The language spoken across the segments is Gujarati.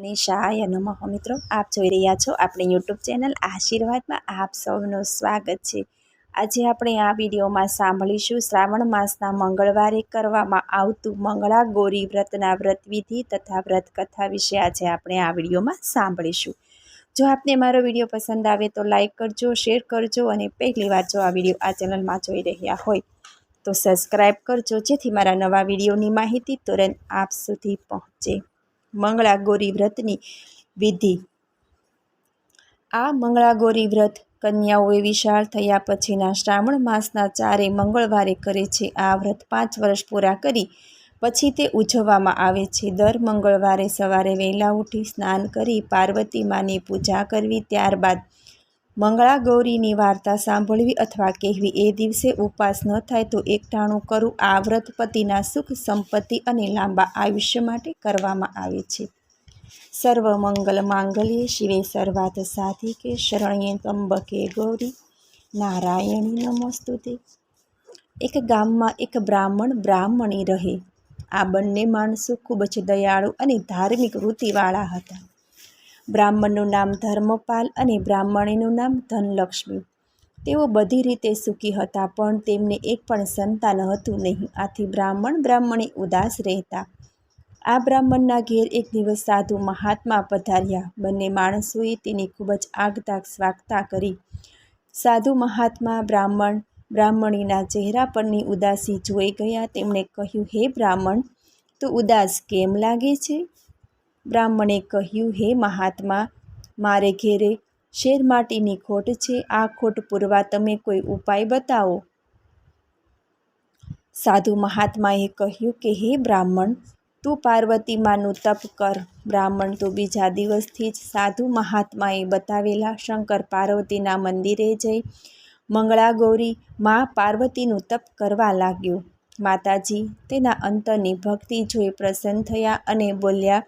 અને શાય નમઃ મિત્રો, આપ જોઈ રહ્યા છો આપણી યુટ્યુબ ચેનલ આશીર્વાદમાં આપ સૌનું સ્વાગત છે. આજે આપણે આ વિડીયોમાં સાંભળીશું શ્રાવણ માસના મંગળવારે કરવામાં આવતું મંગળા ગૌરી વ્રતના વ્રતવિધિ તથા વ્રતકથા વિશે આજે આપણે આ વિડીયોમાં સાંભળીશું. જો આપને મારો વીડિયો પસંદ આવે તો લાઇક કરજો, શેર કરજો અને પહેલી વાર જો આ વીડિયો આ ચેનલમાં જોઈ રહ્યા હોય તો સબસ્ક્રાઈબ કરજો જેથી મારા નવા વિડીયોની માહિતી તુરંત આપ સુધી પહોંચે. મંગળા ગૌરી વ્રતની વિધિ. આ મંગળાગોરી વ્રત કન્યાઓએ વિશાળ થયા પછીના શ્રાવણ માસના ચારે મંગળવારે કરે છે. આ વ્રત પાંચ વર્ષ પૂરા કરી પછી તે ઉજવવામાં આવે છે. દર મંગળવારે સવારે વહેલા ઉઠી સ્નાન કરી પાર્વતી માની પૂજા કરવી, ત્યારબાદ મંગળા ગૌરીની વાર્તા સાંભળવી અથવા કહેવી એ દિવસે ઉપવાસ ન થાય તો એકટાણું કરવું આ વ્રત પતિના સુખ, સંપત્તિ અને લાંબા આયુષ્ય માટે કરવામાં આવે છે. સર્વ મંગલ માંગલ્ય શિવે સર્વાત સાધિકે શરણ્ય ત્રંબકે ગૌરી. નારાયણી નમસ્તુતે. એક ગામમાં એક બ્રાહ્મણ બ્રાહ્મણી રહે. આ બંને માણસો ખૂબ જ દયાળુ અને ધાર્મિક વૃત્તિવાળા હતા. બ્રાહ્મણનું નામ ધર્મપાલ અને બ્રાહ્મણીનું નામ ધનલક્ષ્મી. તેઓ બધી રીતે સુખી હતા, પણ તેમને એક પણ સંતાન હતું નહીં. આથી બ્રાહ્મણ બ્રાહ્મણી ઉદાસ રહેતા. આ બ્રાહ્મણના ઘેર એક દિવસ સાધુ મહાત્મા પધાર્યા. બંને માણસોએ તેની ખૂબ જ આગતાગ સ્વાગતા કરી. સાધુ મહાત્મા બ્રાહ્મણ બ્રાહ્મણીના ચહેરા પરની ઉદાસી જોઈ ગયા. તેમણે કહ્યું, હે બ્રાહ્મણ, તો ઉદાસ કેમ લાગે છે? બ્રાહ્મણે કહ્યું, હે મહાત્મા, મારે ઘેરે શેર માટીની ખોટ છે. આ ખોટ પૂરવા તમે કોઈ ઉપાય બતાવો? સાધુ મહાત્માએ કહ્યું કે, હે બ્રાહ્મણ, તું પાર્વતી માનું તપ કર. બ્રાહ્મણ તો બીજા દિવસથી જ સાધુ મહાત્માએ બતાવેલા શંકર પાર્વતીના મંદિરે જઈ મંગળા ગૌરી મા પાર્વતીનું તપ કરવા લાગ્યો. માતાજી તેના અંતરની ભક્તિ જોઈ પ્રસન્ન થયા અને બોલ્યા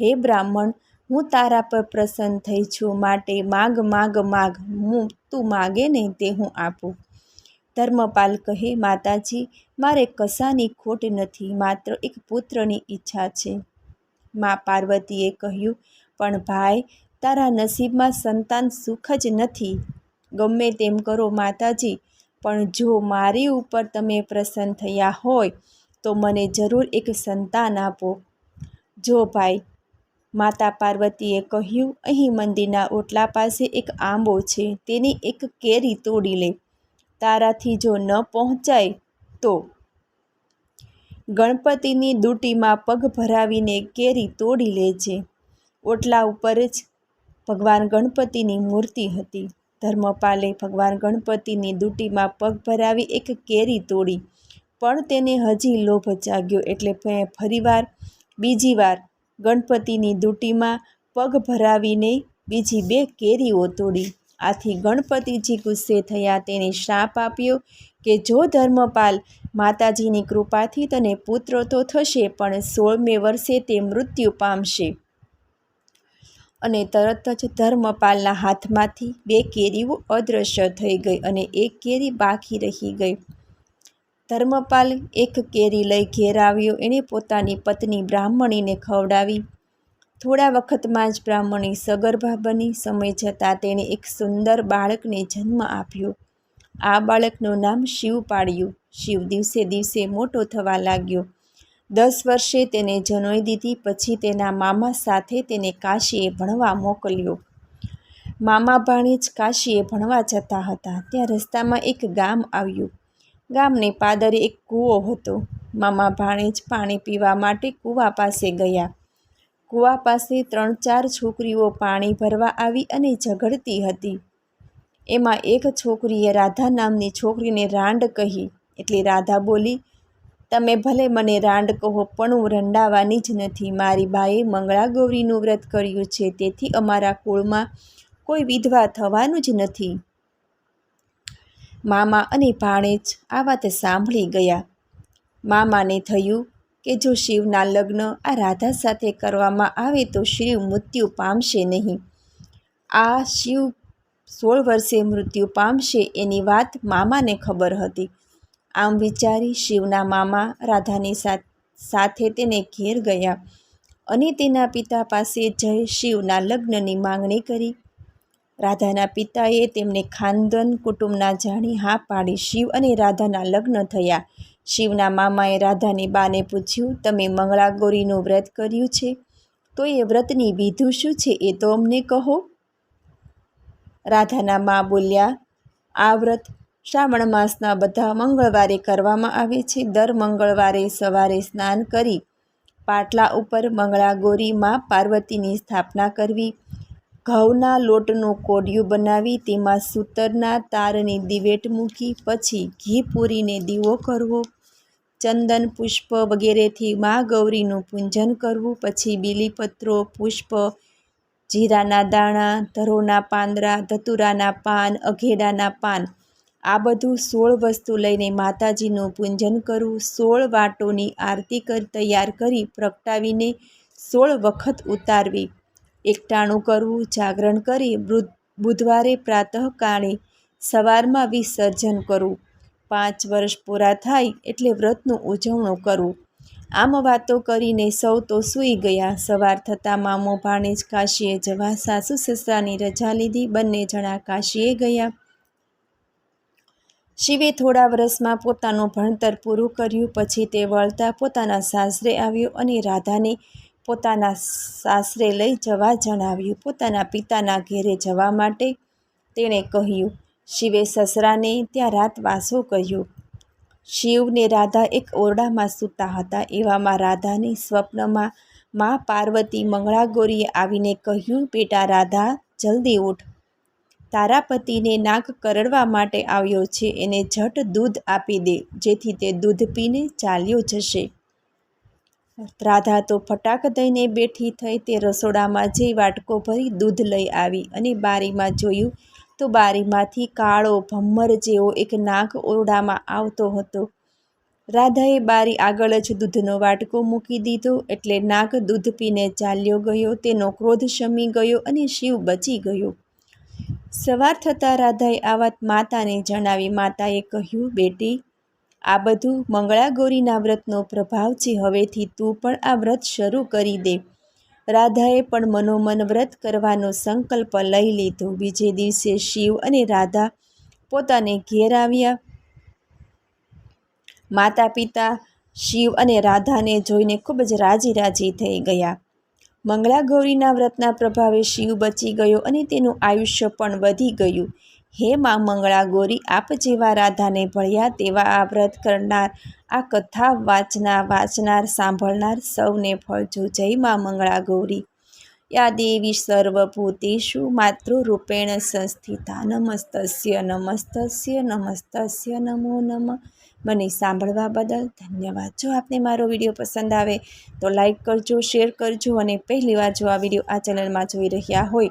હે બ્રાહ્મણ, હું તારા પર પ્રસન્ન થઈ છું, માટે માગ માગ માગ, હું, તું માગે ને તે હું આપું. ધર્મપાલ કહે, માતાજી, મારે કશાની ખોટ નથી, માત્ર એક પુત્રની ઈચ્છા છે. મા પાર્વતીએ કહ્યું, પણ ભાઈ, તારા નસીબમાં સંતાન સુખ જ નથી. ગમે તેમ કરો માતાજી, પણ જો મારી ઉપર તમે પ્રસન્ન થયા હોય, તો મને જરૂર એક સંતાન આપો. જો ભાઈ માતા પાર્વતીએ કહ્યું, અહીં મંદિરના ઓટલા પાસે એક આંબો છે, તેની એક કેરી તોડી લે. તારાથી જો ન પહોંચાય તો. ગણપતિની દૂટીમાં પગ ભરાવીને કેરી તોડી લે છે. ઓટલા ઉપર જ ભગવાન ગણપતિની મૂર્તિ હતી. ધર્મપાલે ભગવાન ગણપતિની દૂટીમાં પગ ભરાવી એક કેરી તોડી, પણ તેને હજી લોભ જાગ્યો એટલે ફરીવાર, બીજી વાર ગણપતિની દૂટીમાં પગ ભરાવીને બીજી બે કેરીઓ તોડી. આથી ગણપતિજી ગુસ્સે થયા, તેને શ્રાપ આપ્યો કે જો ધર્મપાલ માતાજીની કૃપાથી તને પુત્ર તો થશે, પણ સોળમે વર્ષે તે મૃત્યુ પામશે. અને તરત જ ધર્મપાલના હાથમાંથી બે કેરીઓ અદૃશ્ય થઈ ગઈ અને એક કેરી બાકી રહી ગઈ. ધર્મપાલ એક કેરી લઈ ઘેર આવ્યો. એણે પોતાની પત્ની બ્રાહ્મણીને ખવડાવી. થોડા વખતમાં જ બ્રાહ્મણી સગર્ભા બની. સમય જતાં તેણે એક સુંદર બાળકને જન્મ આપ્યો. આ બાળકનું નામ શિવ પાડ્યું. શિવ દિવસે દિવસે મોટો થવા લાગ્યો. દસ વર્ષે તેને જનોઈ દીધી. પછી તેના મામા સાથે તેને કાશીએ ભણવા મોકલ્યો. મામા ભાણેજ કાશીએ ભણવા જતા હતા. ત્યાં રસ્તામાં એક ગામ આવ્યું. ગામને પાદરે એક કૂવો હતો. મામા ભાણેજ પાણી પીવા માટે કૂવા પાસે ગયા. કૂવા પાસે ત્રણ ચાર છોકરીઓ પાણી ભરવા આવી અને ઝઘડતી હતી. એમાં એક છોકરીએ રાધા નામની છોકરીને રાંડ કહી. એટલે રાધા બોલી, તમે ભલે મને રાંડ કહો, પણ હું રંડાવાની જ નથી. મારી બાએ મંગળા ગૌરીનું વ્રત કર્યું છે. તેથી અમારા કુળમાં કોઈ વિધવા થવાનું જ નથી. મામા અને ભાણેજ આ વાત સાંભળી ગયા. મામાને થયું કે જો શિવના લગ્ન આ રાધા સાથે કરવામાં આવે તો શિવ મૃત્યુ પામશે નહીં. આ શિવ સોળ વર્ષે મૃત્યુ પામશે એની વાત મામાને ખબર હતી. આમ વિચારી શિવના મામા રાધાની સાથે તેને ઘેર ગયા અને તેના પિતા પાસે જય શિવના લગ્નની માંગણી કરી. રાધાના પિતાએ તેમને ખાનદન કુટુંબના જાણી હા પાડી શિવ અને રાધાના લગ્ન થયા. શિવના મામાએ રાધાની બાને પૂછ્યું, તમે મંગળાગોરીનું વ્રત કર્યું છે? તો એ વ્રતની વિધુ શું છે એ તો અમને કહો. રાધાના મા બોલ્યા, આ વ્રત શ્રાવણ માસના બધા મંગળવારે કરવામાં આવે છે. દર મંગળવારે સવારે સ્નાન કરી પાટલા ઉપર મંગળાગોરી મા પાર્વતીની સ્થાપના કરવી. ઘઉંના લોટનું કોડિયું બનાવી તેમાં સૂતરના તારની દિવેટ મૂકી, પછી ઘી પૂરીને દીવો કરવો, ચંદન પુષ્પ વગેરેથી મા ગૌરીનું પૂજન કરવું, પછી બીલીપત્રો, પુષ્પ, જીરાના દાણા, ધરોના પાંદડા ધતુરાના પાન, અઘેડાના પાન, આ બધું સોળ વસ્તુ લઈને માતાજીનું પૂજન કરવું, સોળ વાટોની આરતી કરી, તૈયાર કરી પ્રગટાવીને સોળ વખત ઉતારવી. એકટાણું કરવું, જાગરણ કરી બુધવારે પ્રાતઃકાળે સવારમાં વિસર્જન કરવું. પાંચ વર્ષ પૂરા થાય એટલે વ્રતનું ઉજવણું કરવું. આમ વાતો કરીને સૌ તો સૂઈ ગયા. સવાર થતાં મામો ભાણેજ કાશીએ જવા, સાસુ સસરાની રજા લીધી, બંને જણા કાશીએ ગયા. શિવે થોડા વર્ષમાં પોતાનું ભણતર પૂરું કર્યું, પછી તે વળતા પોતાના સાસરે આવ્યો અને રાધાને પોતાના સાસરે લઈ જવા જણાવ્યું. પોતાના પિતાના ઘેરે જવા માટે તેણે કહ્યું, શિવે સસરાને ત્યાં રાત વાસો કહ્યું શિવને રાધા એક ઓરડામાં સૂતા હતા. એવામાં રાધાની સ્વપ્નમાં મા પાર્વતી મંગળાગોરીએ આવીને કહ્યું, બેટા રાધા, જલ્દી ઉઠ. તારા પતિને નાક કરડવા માટે આવ્યો છે. એને ઝટ દૂધ આપી દે, જેથી તે દૂધ પીને ચાલ્યો જશે. રાધા તો ફટાક દઈને બેઠી થઈ તે રસોડામાં જઈ વાટકો ભરી દૂધ લઈ આવી અને બારીમાં જોયું તો બારીમાંથી કાળો ભમ્મર જેવો એક નાગ ઓરડામાં આવતો હતો. રાધાએ બારી આગળ જ દૂધનો વાટકો મૂકી દીધો એટલે નાગ દૂધ પીને ચાલ્યો ગયો, તેનો ક્રોધ શમી ગયો અને શિવ બચી ગયો. સવાર થતાં રાધાએ આ વાત માતાને જણાવી. માતાએ કહ્યું, બેટી આ બધું મંગળાગૌરીના વ્રતનો પ્રભાવ છે, હવેથી તું પણ આ વ્રત શરૂ કરી દે. રાધાએ પણ મનોમન વ્રત કરવાનો સંકલ્પ લઈ લીધો. બીજે દિવસે શિવ અને રાધા પોતાને ઘેર આવ્યા. માતા પિતા શિવ અને રાધાને જોઈને ખૂબ જ રાજી રાજી થઈ ગયા. મંગળાગૌરીના વ્રતના પ્રભાવે શિવ બચી ગયો અને તેનું આયુષ્ય પણ વધી ગયું. હે માં મંગળાગૌરી આપ જેવા રાધાને ભળ્યા તેવા આ વ્રત કરનાર, આ કથા વાંચનાર વાંચનાર, સાંભળનાર સૌને ફળજો જય માં મંગળાગૌરી યા દેવી સર્વભૂતેષુ માતૃરૂપેણ સંસ્થિતા, નમસ્તસ્ય નમસ્તસ્ય નમસ્તસ્ય, નમો નમઃ. મને સાંભળવા બદલ ધન્યવાદ. જો આપને મારો વીડિયો પસંદ આવે તો લાઈક કરજો, શેર કરજો અને પહેલીવાર જો આ વીડિયો આ ચેનલમાં જોઈ રહ્યા હોય